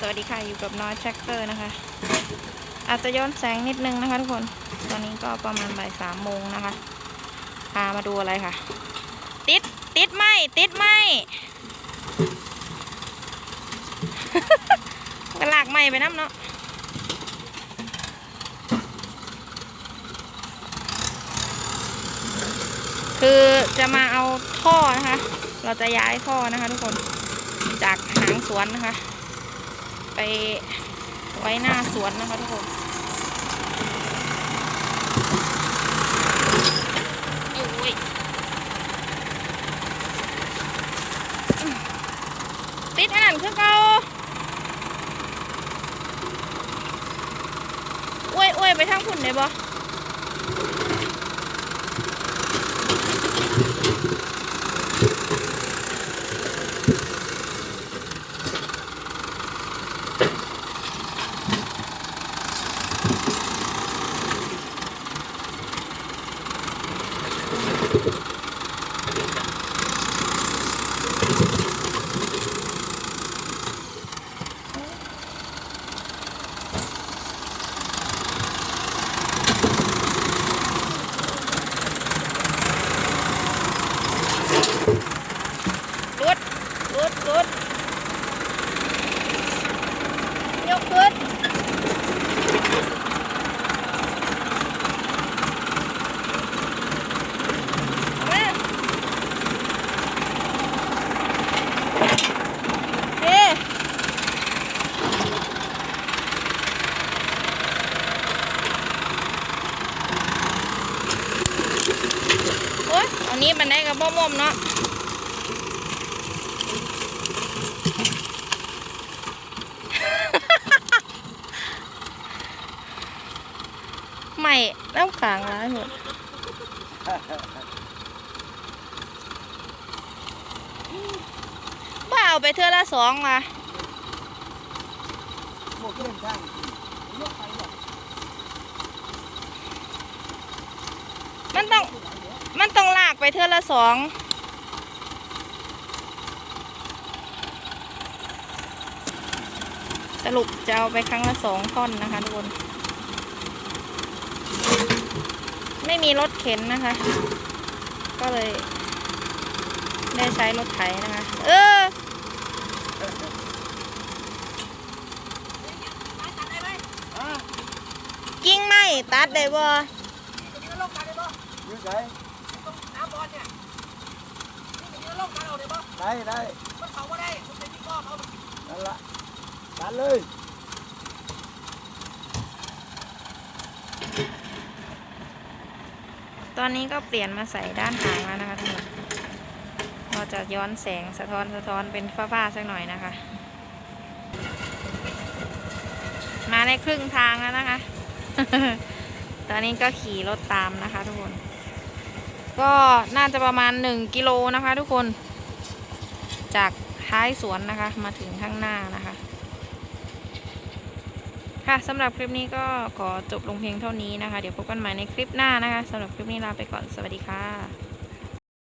สวัสดีค่ะ อยู่กับน้อยแทรกเตอร์นะคะ อาจจะย้อนแสงนิดนึงนะคะทุกคน ตอนนี้ก็ประมาณบ่ายสามโมงนะคะ พามาดูอะไรค่ะ ติด ติดไหมติดไหมกระลากไหมไปน้ำเนาะคือจะมาเอาท่อนะคะ เราจะย้ายท่อนะคะทุกคน จากหางสวนนะคะ ไปไว้หน้าสวนนะคะทุกคน โอ้ยติดอันนั้นคือเก่าอ้วยอ้วยไปทางพุ่นได้บ่ รุดรุดรุดยกขึ้นมาเอ๊ะโอ๊ยอั นี้มันได้กับบ่มมเนาะไม่น้ำขังร้ายหมดบ้าเอาไปเทือละสองละหมดเรื่องข้างยกไปหมด มันต้อง มันต้องลากไปเทือละสองสรุปจะเอาไปครั้งละสองท่อนนะคะทุกคน ไม่มีรถเข็นนะคะ ก็เลย ได้ใช้รถไถนะคะ เออกิ่งไม้ตัดได้บ่ยืด ไหนได้ได้นั่นละดันเลยตอนนี้ก็เปลี่ยนมาใส่ด้านหางแล้วนะคะทุกคนเราจะย้อนแสงสะท้อนสะท้อนเป็นฟ้าๆสักหน่อยนะคะ มาในครึ่งทางแล้วนะคะ ตอนนี้ก็ขี่รถตามนะคะทุกคน ก็น่าจะประมาณ 1 กิโลนะคะทุกคน จากท้ายสวนนะคะ มาถึงข้างหน้านะคะ ค่ะสำหรับคลิปนี้ก็ขอจบลงเพียงเท่านี้นะคะ เดี๋ยวพบกันใหม่ในคลิปหน้านะคะสำหรับคลิปนี้ลาไปก่อนสวัสดีค่ะ